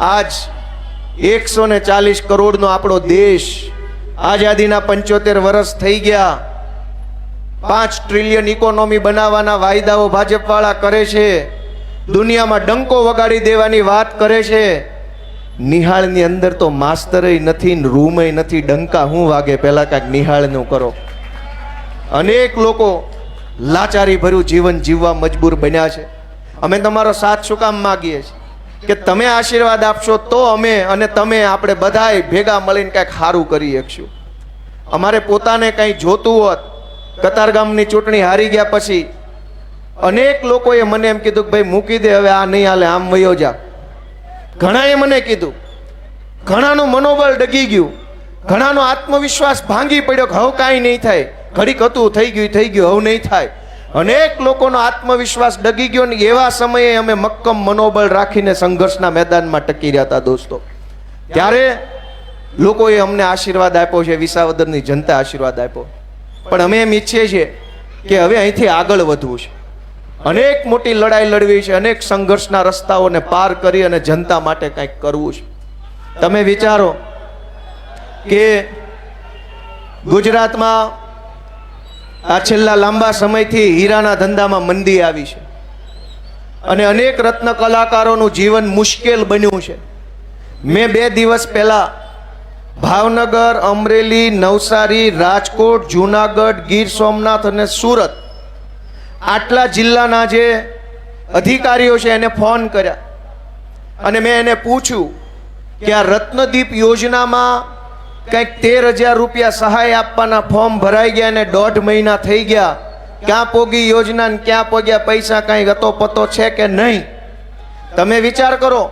આજ એકસો ને ચાલીસ કરોડનો આપણો દેશ આઝાદીના પંચોતેર વર્ષ થઈ ગયા. પાંચ ટ્રિલિયન ઇકોનોમી બનાવવાના વાયદાઓ ભાજપવાળા કરે છે. દુનિયામાં ડંકો વગાડી દેવાની વાત કરે છે. નિહાળની અંદર તો માસ્તરય નથી રૂમય નથી, ડંકા હું વાગે પહેલા કાંઈક નિહાળનું કરો. અનેક લોકો લાચારી ભર્યું જીવન જીવવા મજબૂર બન્યા છે. અમે તમારો સાથ શું કામ માગીએ છીએ? કે તમે આશીર્વાદ આપશો તો અમે અને તમે આપણે બધાય ભેગા મળીને કાંઈક સારું કરી શકશું. અમારે પોતાને કંઈ જોતું હોત કતારગામની ચૂંટણી હારી ગયા પછી, અનેક લોકોએ મને એમ કીધું કે ભાઈ મૂકી દે, હવે આ નહીં હાલે, આમ વયો જા. ઘણાએ મને કીધું, ઘણાનું મનોબળ ડગી ગયું, ઘણાનો આત્મવિશ્વાસ ભાંગી પડ્યો કે હવે કાંઈ નહીં થાય. ઘડીક હતું, થઈ ગયું થઈ ગયું, હવે નહીં થાય. અનેક લોકોનો આત્મવિશ્વાસ ડગી ગયો ને એવા સમયે અમે મક્કમ મનોબળ રાખીને સંઘર્ષના મેદાનમાં ટકી રહ્યા હતા દોસ્તો. ત્યારે લોકોએ અમને આશીર્વાદ આપ્યો છે, વિસાવદરની જનતા આશીર્વાદ આપ્યો. પણ અમે એમ ઈચ્છીએ છીએ કે હવે અહીંથી આગળ વધવું છે. અનેક મોટી લડાઈ લડવી છે, અનેક સંઘર્ષના રસ્તાઓને પાર કરી અને જનતા માટે કંઈક કરવું છે. તમે વિચારો કે ગુજરાતમાં આ છેલ્લા લાંબા સમયથી હીરાના ધંધામાં મંદી આવી છે. અને અનેક રત્ન કલાકારોનું જીવન મુશ્કેલ બન્યું છે. મેં બે દિવસ પહેલાં ભાવનગર, અમરેલી, નવસારી, રાજકોટ, જૂનાગઢ, ગીર સોમનાથ અને સુરત આટલા જિલ્લાના જે અધિકારીઓ છે એને ફોન કર્યા. અને મેં એને પૂછ્યું કે આ રત્નદીપ યોજનામાં કંઈક તેર હજાર રૂપિયા સહાય આપવાના ફોર્મ ભરાઈ ગયા અને દોઢ મહિના થઈ ગયા. ક્યાં પોગી યોજના ક્યાં પોગ્યા પૈસા કાંઈ ગતો પતો છે કે નહીં? તમે વિચાર કરો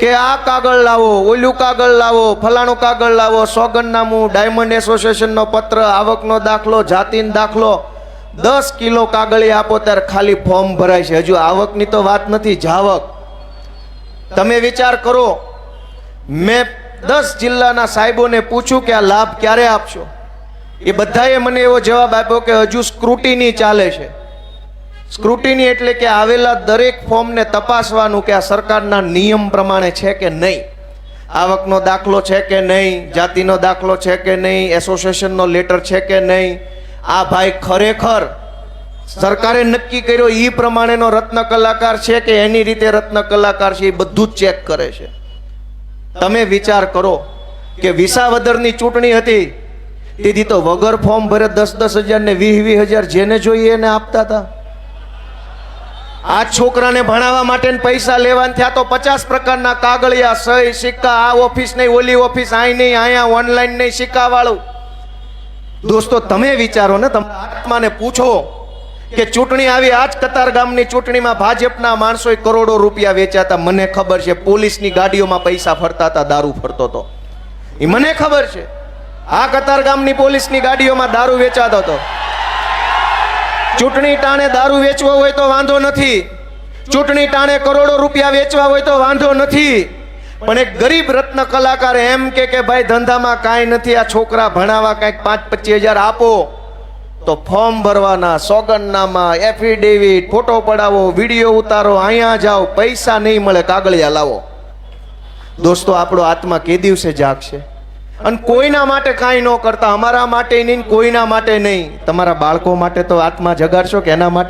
કે આ કાગળ લાવો, ઓલું કાગળ લાવો, ફલાણું કાગળ લાવો, સોગંદનામું, ડાયમંડ એસોસિએશનનો પત્ર, આવકનો દાખલો, જાતિનો દાખલો. દસ કિલો કાગળી આપો ત્યારે ખાલી ફોર્મ ભરાય છે. હજુ આવકની તો વાત નથી જાવક તમે વિચાર કરો, મેં દસ જિલ્લાના સાહેબોને પૂછ્યું કે આ લાભ ક્યારે આપશો? એ બધાએ મને એવો જવાબ આપ્યો કે હજુ સ્ક્રુટિની ચાલે છે. સ્ક્રુટિની એટલે કે આવેલા દરેક ફોર્મને તપાસવાનું કે આ સરકારના નિયમ પ્રમાણે છે કે નહીં. આવકનો દાખલો છે કે નહીં, જાતિનો દાખલો છે કે નહીં, એસોસિએશનનો લેટર છે કે નહીં. આ ભાઈ ખરેખર સરકારે નક્કી કર્યો એ પ્રમાણેનો રત્ન કલાકાર છે કે એની રીતે રત્ન કલાકાર છે એ બધું જ ચેક કરે છે. તમે વિચાર કરો કે વિસાવદરની ચૂંટણી હતી. તેથી તો વગર ફોર્મ ભરે દસ દસ હજાર ને વીસ વીસ હજાર જેને જોઈએ એને આપતા હતા. આ છોકરાને ભણાવવા માટે પૈસા લેવાના થયા તો પચાસ પ્રકારના કાગળિયા, સહી, સિક્કા, આ ઓફિસ નહીં, ઓલી ઓફિસ અહીં નહીં અહીંયા ઓનલાઈન નહીં સિક્કા વાળું દોસ્તો, તમે વિચારો ને, તમારા આત્માને પૂછો. કે ચૂંટણી આવી, આજ કતાર ગામની ચૂંટણીમાં ભાજપના માણસોએ કરોડો રૂપિયા વેચાતા મને ખબર છે, પોલીસની ગાડીઓમાં પૈસા ફરતા હતા, દારૂ ફરતો હતો. એ મને ખબર છે. આ કતાર ગામની પોલીસની ગાડીઓમાં દારૂ વેચાતો હતો. ચૂંટણી ટાણે દારૂ વેચવો હોય તો વાંધો નથી. ચૂંટણી ટાણે કરોડો રૂપિયા વેચવા હોય તો વાંધો નથી. પણ એક ગરીબ રત્ન કલાકાર એમ કે કે, ભાઈ, ધંધામાં કાંઈ નથી, આ છોકરા ભણાવવા કાંઈક પાંચ પચીસ હજાર આપો. તો ફોર્મ ભરવાના સોગંદનામા એફિડેવિટ ફોટો પડાવો વીડિયો ઉતારો, અહીંયા જાઓ, પૈસા નહીં મળે, કાગળિયા લાવો. દોસ્તો, આપણો આત્મા કે દિવસે જાગશે? અને કોઈના માટે કાંઈ ન કરતા, અમારા માટે નહીં કોઈના માટે નહીં. તમારા બાળકો માટે તો આત્મા જગાડશો કે એના માટે